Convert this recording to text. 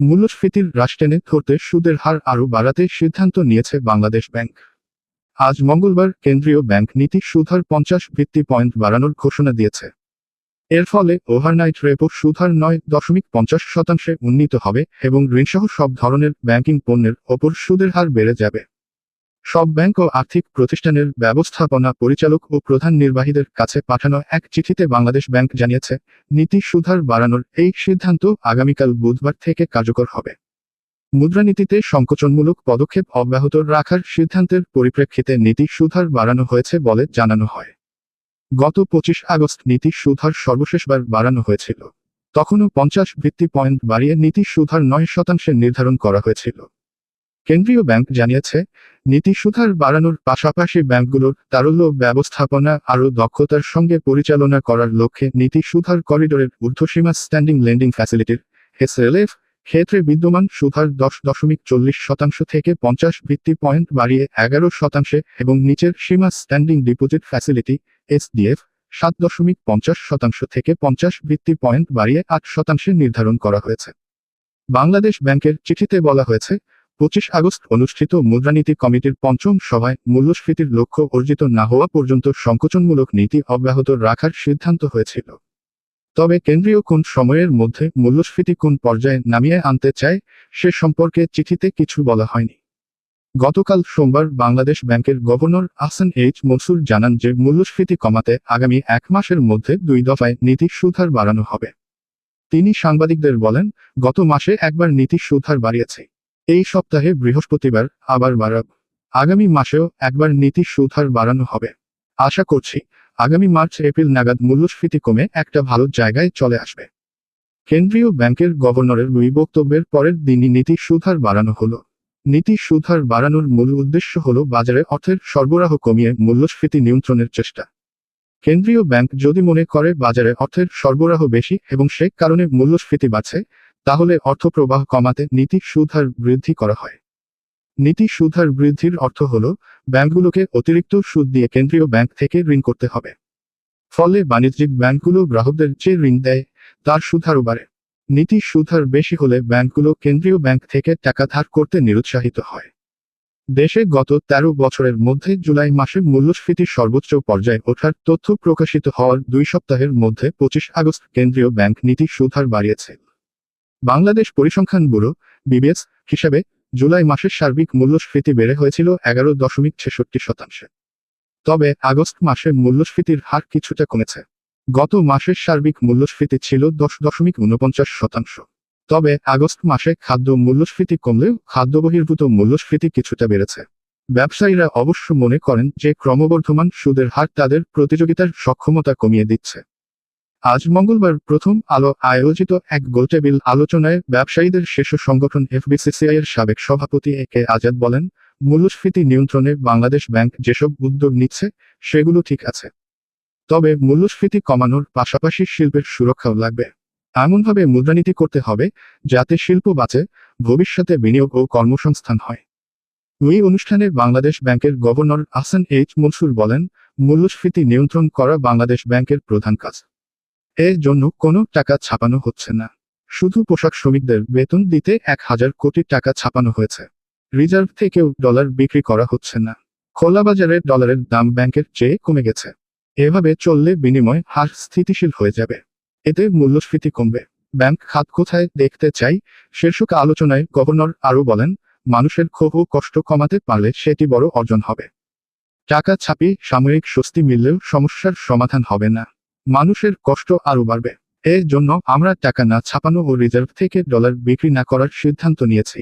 মূল্যস্ফীতির হ্রাস টেনে ধরতে সুদের হার আরও বাড়াতে সিদ্ধান্ত নিয়েছে বাংলাদেশ ব্যাংক। আজ মঙ্গলবার কেন্দ্রীয় ব্যাংক নীতি সুধার পঞ্চাশ ভিত্তি পয়েন্ট বাড়ানোর ঘোষণা দিয়েছে। এর ফলে ওভারনাইট রেপো সুধার নয় দশমিক পঞ্চাশ শতাংশে উন্নীত হবে এবং ঋণসহ সব ধরনের ব্যাংকিং পণ্যের ওপর সুদের হার বেড়ে যাবে। সব ব্যাংক ও আর্থিক প্রতিষ্ঠানের ব্যবস্থাপনা পরিচালক ও প্রধান নির্বাহীদের কাছে পাঠানো এক চিঠিতে বাংলাদেশ ব্যাংক জানিয়েছে, নীতি সুধার বাড়ানোর এই সিদ্ধান্ত আগামীকাল বুধবার থেকে কার্যকর হবে। মুদ্রানীতিতে সংকোচনমূলক পদক্ষেপ অব্যাহত রাখার সিদ্ধান্তের পরিপ্রেক্ষিতে নীতি সুধার বাড়ানো হয়েছে বলে জানানো হয়। গত পঁচিশ আগস্ট নীতি সুধার সর্বশেষবার বাড়ানো হয়েছিল। তখনও পঞ্চাশ ভিত্তি পয়েন্ট বাড়িয়ে নীতি সুধার নয় শতাংশে নির্ধারণ করা হয়েছিল। কেন্দ্রীয় ব্যাংক জানিয়েছে, নীতি সুধার বাড়ানোর পাশাপাশি ব্যাংকগুলোর তারল্য ব্যবস্থাপনা আরও দক্ষতার সঙ্গে পরিচালনা করার লক্ষ্যে নীতি সুধার করিডোরের ঊর্ধ্বসীমা স্ট্যান্ডিং লেন্ডিং ফ্যাসিলিটির এসএলএফ ক্ষেত্রে বিদ্যমান সুধার দশ দশমিক চল্লিশ শতাংশ থেকে পঞ্চাশ ভিত্তি পয়েন্ট বাড়িয়ে এগারো শতাংশে এবং নিচের সীমা স্ট্যান্ডিং ডিপোজিট ফ্যাসিলিটি এসডিএফ সাত দশমিক পঞ্চাশ শতাংশ থেকে পঞ্চাশ ভিত্তি পয়েন্ট বাড়িয়ে আট শতাংশে নির্ধারণ করা হয়েছে। বাংলাদেশ ব্যাংকের চিঠিতে বলা হয়েছে পঁচিশ আগস্ট অনুষ্ঠিত মুদ্রানীতি কমিটির পঞ্চম সভায় মূল্যস্ফীতির লক্ষ্য অর্জিত না হওয়া পর্যন্ত সংকোচনমূলক নীতি অব্যাহত রাখার সিদ্ধান্ত হয়েছিল। তবে কেন্দ্রীয় কোন সময়ের মধ্যে মূল্যস্ফীতি কোন পর্যায়ে নামিয়ে আনতে চায়, সে সম্পর্কে চিঠিতে কিছু বলা হয়নি। গতকাল সোমবার বাংলাদেশ ব্যাংকের গভর্নর আহসান এইচ মনসুর জানান যে মূল্যস্ফীতি কমাতে আগামী এক মাসের মধ্যে দুই দফায় নীতি সুধার বাড়ানো হবে। তিনি সাংবাদিকদের বলেন, গত মাসে একবার নীতি সুধার বাড়িয়েছে। এই সপ্তাহে বৃহস্পতিবার, আবার বাড়াব আগামী মাসেও একবার নীতি সুধার বাড়ানো হবে। আশা করছি, আগামী মার্চ এপ্রিল নাগাদ মূল্যস্ফীতি কমে একটা ভালো জায়গায় চলে আসবে। কেন্দ্রীয় ব্যাংকের গভর্নরের দুই বক্তব্যের পরের দিনই নীতি সুধার বাড়ানো হলো। নীতি সুধার বাড়ানোর মূল উদ্দেশ্য হল বাজারে অর্থের সরবরাহ কমিয়ে মূল্যস্ফীতি নিয়ন্ত্রণের চেষ্টা। কেন্দ্রীয় ব্যাংক যদি মনে করে বাজারে অর্থের সরবরাহ বেশি এবং সে কারণে মূল্যস্ফীতি বাড়ছে তাহলে অর্থপ্রবাহ কমাতে নীতি সুধার বৃদ্ধি করা হয়। নীতি সুধার বৃদ্ধির অর্থ হল, ব্যাংকগুলোকে অতিরিক্ত সুদ দিয়ে কেন্দ্রীয় ব্যাংক থেকে ঋণ করতে হবে। ফলে বাণিজ্যিক ব্যাংকগুলো গ্রাহকদের যে ঋণ দেয়, তার সুধারও বাড়ে। নীতি সুধার বেশি হলে ব্যাংকগুলো কেন্দ্রীয় ব্যাংক থেকে টাকা ধার করতে নিরুৎসাহিত হয়। দেশে গত ১৩ বছরের মধ্যে জুলাই মাসে মূল্যস্ফীতির সর্বোচ্চ পর্যায়ে ওঠার তথ্য প্রকাশিত হওয়ার দুই সপ্তাহের মধ্যে পঁচিশ আগস্ট কেন্দ্রীয় ব্যাংক নীতি সুধার বাড়িয়েছে। বাংলাদেশ পরিসংখ্যান ব্যুরো, বিবিএস, হিসাবে জুলাই মাসের সার্বিক মূল্যস্ফীতি বেড়ে হয়েছিল এগারো দশমিক ছেষট্টি শতাংশে। তবে আগস্ট মাসে মূল্যস্ফীতির হার কিছুটা কমেছে। গত মাসের সার্বিক মূল্যস্ফীতি ছিল দশ দশমিক উনপঞ্চাশ শতাংশ। তবে আগস্ট মাসে খাদ্য মূল্যস্ফীতি কমলেও খাদ্য বহির্ভূত মূল্যস্ফীতি কিছুটা বেড়েছে। ব্যবসায়ীরা অবশ্য মনে করেন যে ক্রমবর্ধমান সুদের হার তাদের প্রতিযোগিতার সক্ষমতা কমিয়ে দিচ্ছে। আজ মঙ্গলবার প্রথম আলো আয়োজিত এক গোলটেবিল আলোচনায় ব্যবসায়ীদের শীর্ষ সংগঠন এফবিসিসিআই এর সাবেক সভাপতি এ কে আজাদ বলেন, মূল্যস্ফীতি নিয়ন্ত্রণে বাংলাদেশ ব্যাংক যেসব উদ্যোগ নিচ্ছে, সেগুলো ঠিক আছে। তবে মূল্যস্ফীতি কমানোর পাশাপাশি শিল্পের সুরক্ষাও লাগবে। এমনভাবে মুদ্রানীতি করতে হবে, যাতে শিল্প বাঁচে, ভবিষ্যতে বিনিয়োগ ও কর্মসংস্থান হয়। ওই অনুষ্ঠানে বাংলাদেশ ব্যাংকের গভর্নর আহসান এইচ মনসুর বলেন, মূল্যস্ফীতি নিয়ন্ত্রণ করা বাংলাদেশ ব্যাংকের প্রধান কাজ। এর জন্য কোনো টাকা ছাপানো হচ্ছে না। শুধু পোশাক শ্রমিকদের বেতন দিতে এক হাজার কোটি টাকা ছাপানো হয়েছে। রিজার্ভ থেকেও ডলার বিক্রি করা হচ্ছে না। খোলা বাজারে ডলারের দাম ব্যাংকের চেয়ে কমে গেছে। এভাবে চললে বিনিময় হার স্থিতিশীল হয়ে যাবে। এতে মূল্যস্ফীতি কমবে। ব্যাংক খাত কোথায় দেখতে চাই? শীর্ষক আলোচনায় গভর্নর আরও বলেন, মানুষের ক্ষোভ ও কষ্ট কমাতে পারলে সেটি বড় অর্জন হবে। টাকা ছাপিয়ে সাময়িক স্বস্তি মিললেও সমস্যার সমাধান হবে না। মানুষের কষ্ট আরও বাড়বে। এর জন্য আমরা টাকা না ছাপানো ও রিজার্ভ থেকে ডলার বিক্রি না করার সিদ্ধান্ত নিয়েছি।